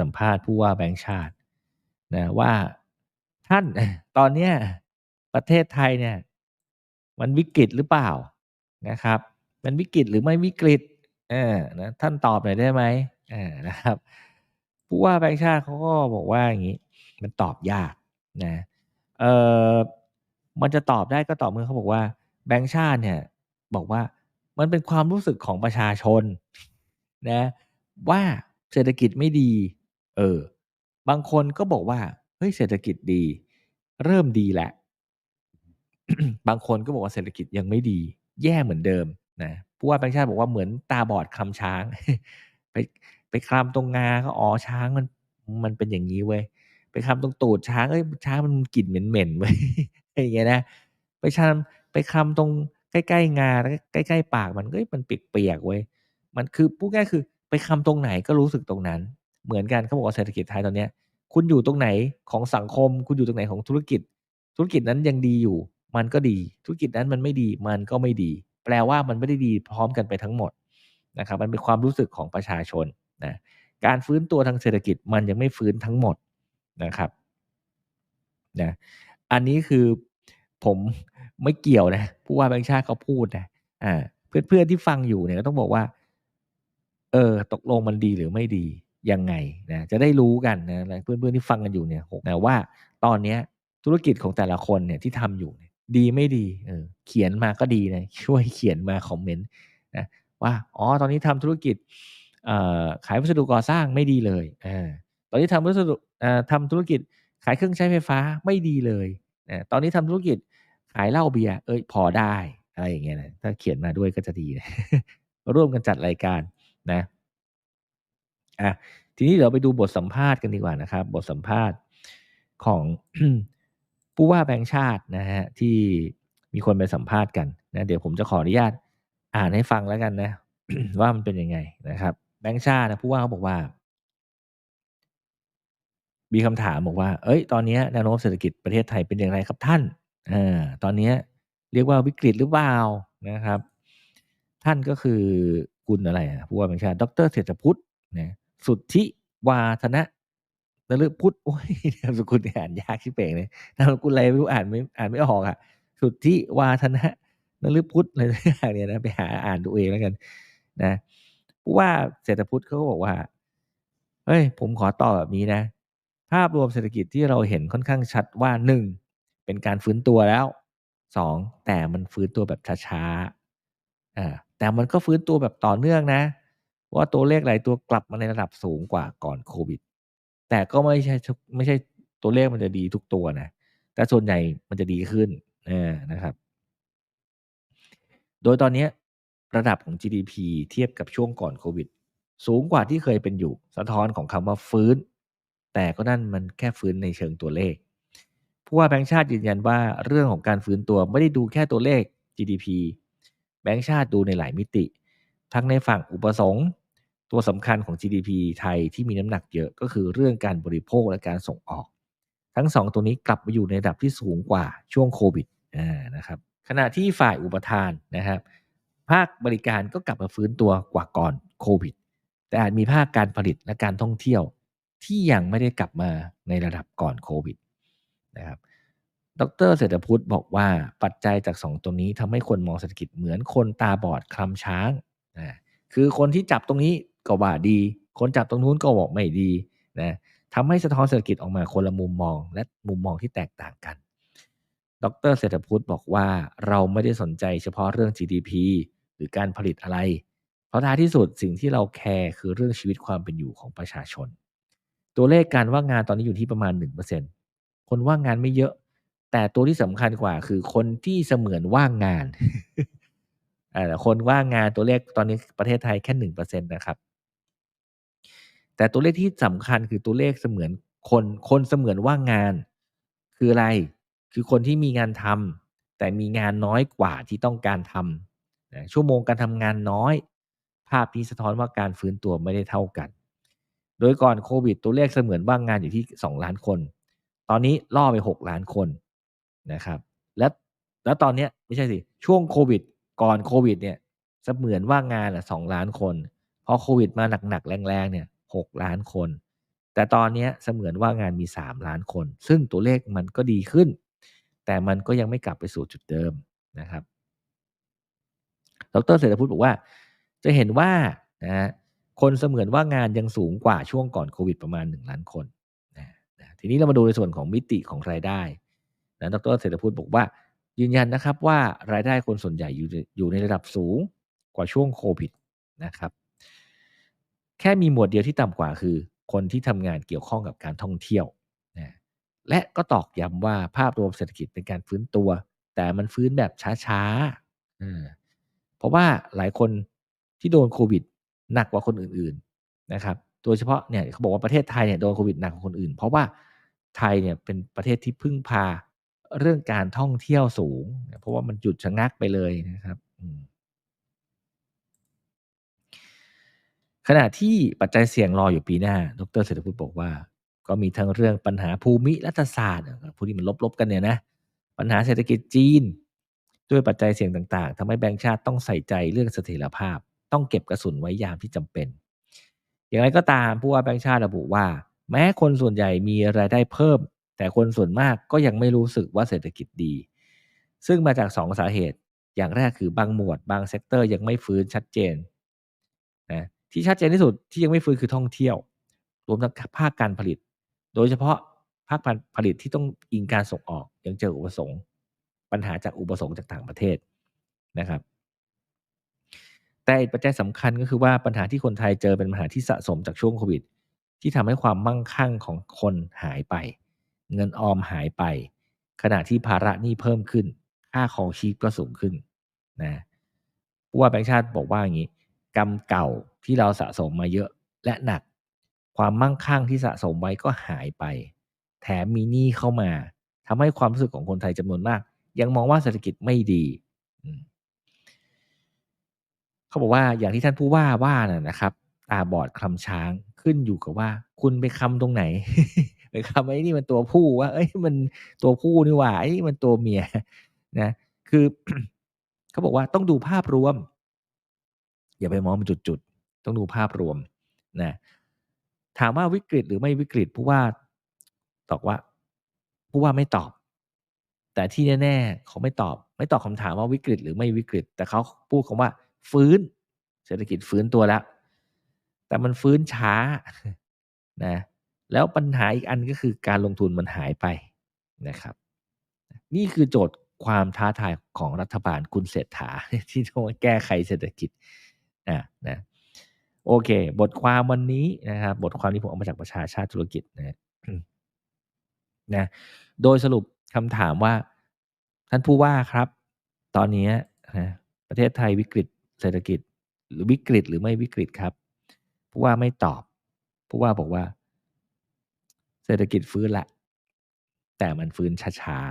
สัมภาษณ์ผู้ว่าแบงค์ชาตินะว่าท่านตอนเนี้ยประเทศไทยเนี่ย มันวิกฤตหรือเปล่านะครับ มันวิกฤตหรือไม่วิกฤตเออนะท่านตอบหน่อยได้ไหมเออนะครับ ผู้ว่าแบงค์ชาติเขาก็บอกว่าอย่างนี้ มันตอบยากนะเออมันจะตอบได้ก็ตอบเมื่อเขาบอกว่า แบงค์ชาติเนี่ย บอกว่ามันเป็นความรู้สึกของประชาชนนะว่าเศรษฐกิจไม่ดี เออ บางคนก็บอกว่าเฮ้ยเศรษฐกิจดี เริ่มดีแหละ บางคนก็บอกว่าเศรษฐกิจยังไม่ดี แย่เหมือนเดิมนะผู้ว่าแบงค์ชาติบอกว่าเหมือนตาบอดคำช้าง ไปไปคลำตรงงาก็อ๋อช้างมันมันเป็นอย่างนี้เว้ยไปคลำตรงตูดช้างเอ้ยช้างมันกลิ่นเหม็นๆเว้ยอย่างเงี้ยนะไปชาไปคลำตรงใกล้ๆงาแล้วใกล้ๆปากมันเอ้ยมันเปียกๆเว้ยมันคือพูดง่ายคือ ไปคำตรงไหนก็รู้สึกตรงนั้น เหมือนกันเขาบอกว่าเศรษฐกิจไทยตอนนี้คุณอยู่ตรงไหนของสังคม คุณอยู่ตรงไหนของธุรกิจ ธุรกิจนั้นยังดีอยู่ มันก็ดี ธุรกิจนั้นมันไม่ดี มันก็ไม่ดี แปลว่ามันไม่ได้ดีพร้อมกันไปทั้งหมดนะครับ มันเป็นความรู้สึกของประชาชนนะการฟื้นตัวทางเศรษฐกิจมันยังไม่ฟื้นทั้งหมดนะครับนะอันนี้คือผมไม่เกี่ยวนะผู้ว่าแบงค์ชาติเขาพูดนะอ่าเพื่อนๆที่ฟังอยู่เนี่ยก็ต้องบอกว่า เออ ตกลงมันดีหรือไม่ดี ยังไงนะจะได้รู้กันนะเพื่อนๆที่ฟังกันอยู่เนี่ยนะว่าตอนเนี้ยธุรกิจของแต่ละคนเนี่ยที่ทำอยู่ดีไม่ดีเออเขียนมาก็ดีนะช่วยเขียนมาคอมเมนต์นะว่าอ๋อตอนนี้ทำธุรกิจขายวัสดุก่อสร้างไม่ดีเลยอตอนนี้ทำวัสดุทำธุรกิจขายเครื่องใช้ไฟฟ้าไม่ดีเลยนะตอนนี้ทำธุรกิจขายเหล้าเบียร์เอ้ยพอได้อะไรอย่างเงี้ยนะถ้าเขียนมาด้วยก็จะดีนะร่วมกันจัดรายการนะอะ ทีนี้เดี๋ยวไปดูบทสัมภาษณ์กันดีกว่านะครับ บทสัมภาษณ์ของผู้ว่าแบงค์ชาตินะฮะที่มีคนไปสัมภาษณ์กันนะเดี๋ยวผมจะขออนุญาตอ่านให้ฟังแล้วกันนะ ว่ามันเป็นยังไงนะครับ แบงค์ชาตินะผู้ว่าเขาบอกว่า มีคำถามบอกว่า เอ้ย ตอนนี้แนวโน้มเศรษฐกิจประเทศไทยเป็นอย่างไรครับท่านอตอนนี้เรียกว่าวิกฤตหรือเปล่านะครับ ท่านก็คือคุณอะไรผู้ว่าแบงค์ชาติ ดรเศรษฐพุทธนะ สุทธิวาธนะนฤพุทธโอ้ยนามสกุลอ่านยากชิเป่งเลยนามสกุลอะไรไม่รู้อ่านไม่อ่านไม่ออกอะ สุทธิวาธนะนฤพุทธอะไรอย่างเนี้ยนะไปหาอ่านดูเองแล้วกัน นะผู้ว่าเศรษฐพุทธเขาบอกว่าเฮ้ยผมขอตอบแบบนี้นะ ภาพรวมเศรษฐกิจที่เราเห็นค่อนข้างชัดว่าหนึ่งเป็นการฟื้นตัวแล้วสองแต่มันฟื้นตัวแบบช้าๆอ่าแต่มันก็ฟื้นตัวแบบต่อเนื่องนะ ว่าตัวเลขหลายตัวกลับมาในระดับสูงกว่าก่อนโควิด แต่ก็ไม่ใช่ไม่ใช่ตัวเลขมันจะดีทุกตัวนะ แต่ส่วนใหญ่มันจะดีขึ้นนะครับ โดยตอนนี้ระดับของ GDP เทียบกับช่วงก่อนโควิด สูงกว่าที่เคยเป็นอยู่ สะท้อนของคำว่าฟื้น แต่ก็นั่นมันแค่ฟื้นในเชิงตัวเลขผู้ว่าแบงค์ชาติยืนยันว่าเรื่องของการฟื้นตัวไม่ได้ดูแค่ตัวเลข GDP แบงค์ชาติดูในหลายมิติ ทั้งในฝั่งอุปสงค์ ตัวสำคัญของ GDP ไทยที่มีน้ำหนักเยอะก็คือเรื่องการบริโภคและการส่งออก ทั้งสองตัวนี้กลับมาอยู่ในระดับที่สูงกว่าช่วงโควิดนะครับขณะที่ฝ่ายอุปทานนะครับภาคบริการก็กลับมาฟื้นตัวกว่าก่อนโควิด แต่อาจมีภาคการผลิตและการท่องเที่ยวที่ยังไม่ได้กลับมาในระดับก่อนโควิดนะครับดรเศรษฐพุทธบอกว่าปัจจัยจากสองตัวนี้ทำให้คนมองเศรษฐกิจเหมือนคนตาบอดคลำช้างนะคือคนที่จับตรงนี้ ก็ว่าดี คนจับตรงนู้นก็บอกไม่ดีนะทำให้สะท้อนเศรษฐกิจออกมาคนละมุมมอง และมุมมองที่แตกต่างกัน ดรเศรษฐพุทธบอกว่าเราไม่ได้สนใจเฉพาะเรื่อง GDP หรือการผลิตอะไร เพราะท้ายที่สุดสิ่งที่เราแคร์คือเรื่องชีวิตความเป็นอยู่ของประชาชน ตัวเลขการว่างงานตอนนี้อยู่ที่ประมาณ 1%คนว่างงานไม่เยอะ แต่ตัวที่สำคัญกว่าคือคนที่เสมือนว่างงานคนว่างงานตัวเลขตอนนี้ประเทศไทยแค่หนึ่งเปอร์เซ็นตนะครับ แต่ตัวเลขที่สำคัญคือตัวเลขเสมือนคนคนเสมือนว่างงาน คืออะไร คือคนที่มีงานทำแต่มีงานน้อยกว่าที่ต้องการทำชั่วโมงการทำงานน้อย ภาพนี้สะท้อนว่าการฟื้นตัวไม่ได้เท่ากัน โดยก่อนโควิด ตัวเลขเสมือนว่างงานอยู่ที่ 2 ล้านคน ตอนนี้ล่อไป 6 ล้านคนนะครับและแล้วตอนนี้ไม่ใช่สิช่วงโควิด ก่อนโควิดเนี่ยเสมือนว่างงานอะสองล้านคนพอโควิดมาหนักๆแรงๆเนี่ย หกล้านคน แต่ตอนนี้เสมือนว่างานมี 3 ล้านคน ซึ่งตัวเลขมันก็ดีขึ้น แต่มันก็ยังไม่กลับไปสู่จุดเดิมนะครับ ดรเศรษฐพุทธบอกว่า จะเห็นว่านะคนเสมือนว่างานยังสูงกว่าช่วงก่อนโควิดประมาณ 1 ล้านคนนะนะทีนี้เรามาดูในส่วนของมิติของรายได้นะดรเศรษฐพุทธบอกว่า ยืนยันนะครับว่ารายได้คนส่วนใหญ่อยู่อยู่ในระดับสูงกว่าช่วงโควิดนะครับ แค่มีหมวดเดียวที่ต่ำกว่าคือ คนที่ทำงานเกี่ยวข้องกับการท่องเที่ยวนะและก็ตอกย้ำว่าภาพรวมเศรษฐกิจเป็นการฟื้นตัว แต่มันฟื้นแบบช้าๆเพราะว่าหลายคนที่โดนโควิดหนักกว่าคนอื่นๆนะครับโดยเฉพาะเนี่ยเขาบอกว่าประเทศไทยเนี่ยโดนโควิดหนักกว่าคนอื่น เพราะว่าไทยเนี่ยเป็นประเทศที่พึ่งพาเรื่องการท่องเที่ยวสูง เพราะว่ามันหยุดชะงักไปเลยนะครับ ขณะที่ปัจจัยเสี่ยงรออยู่ปีหน้า ดรเศรษฐพุทธบอกว่า ก็มีทั้งเรื่องปัญหาภูมิรัฐศาสตร์พวกที่มันลบๆกันเนี่ยนะ ปัญหาเศรษฐกิจจีน ด้วยปัจจัยเสี่ยงต่างๆทำให้แบงก์ชาติต้องใส่ใจเรื่องเสถียรภาพ ต้องเก็บกระสุนไว้ยามที่จำเป็น อย่างไรก็ตามผู้ว่าแบงก์ชาติระบุว่า แม้คนส่วนใหญ่มีรายได้เพิ่ม แต่คนส่วนมากก็ยังไม่รู้สึกว่าเศรษฐกิจดี ซึ่งมาจาก 2 สาเหตุ อย่างแรกคือบางหมวดบางเซกเตอร์ยังไม่ฟื้นชัดเจน ที่ชัดเจนที่สุดที่ยังไม่ฟื้นคือท่องเที่ยว รวมทั้งภาคการผลิต โดยเฉพาะภาคผลิตที่ต้องอิงการส่งออกยังเจออุปสงค์ปัญหาจากอุปสงค์จากต่างประเทศนะครับ แต่ปัจจัยสำคัญก็คือว่าปัญหาที่คนไทยเจอเป็นปัญหาที่สะสมจากช่วงโควิด ที่ทำให้ความมั่งคั่งของคนหายไป เงินออมหายไป ขณะที่ภาระหนี้เพิ่มขึ้น ค่าของชีพก็สูงขึ้นนะผู้ว่าแบงค์ชาติบอกว่าอย่างนี้ กรรมเก่าที่เราสะสมมาเยอะและหนัก ความมั่งคั่งที่สะสมไว้ก็หายไป แถมมีหนี้เข้ามาทำให้ความรู้สึกของคนไทยจำนวนมาก ยังมองว่าเศรษฐกิจไม่ดีเขาบอกว่าอย่างที่ท่านผู้ว่าว่าน่ะนะครับตาบอดคลำช้างขึ้นอยู่กับว่า คุณไปคำตรงไหนไปคำไอ้นี่มันตัวผู้ว่า เอ้ยมันตัวผู้นี่หว่าไอ้มันตัวเมียนะ คือเขาบอกว่าต้องดูภาพรวม อย่าไปมองเป็นจุดๆ ต้องดูภาพรวมนะถามว่าวิกฤตหรือไม่วิกฤตผู้ว่าตอบว่าผู้ว่าไม่ตอบ แต่ที่แน่ๆเขาไม่ตอบ ไม่ตอบคำถามว่าวิกฤตหรือไม่วิกฤต แต่เขาพูดคำว่า ฟื้น เศรษฐกิจฟื้นตัวแล้ว แต่มันฟื้นช้านะแล้วปัญหาอีกอันก็คือการลงทุนมันหายไปนะครับ นี่คือโจทย์ความท้าทายของรัฐบาลคุณเศรษฐาที่ต้องแก้ไขเศรษฐกิจ นะนะโอเค บทความวันนี้นะครับบทความที่ผมเอามาจากประชาชาติธุรกิจนะนะโดยสรุปคำถามว่า ท่านผู้ว่าครับ ตอนนี้นะประเทศไทยวิกฤตเศรษฐกิจ หรือวิกฤตหรือไม่วิกฤตครับ ผู้ว่าไม่ตอบ ผู้ว่าบอกว่า เศรษฐกิจฟื้นละ แต่มันฟื้นช้าๆ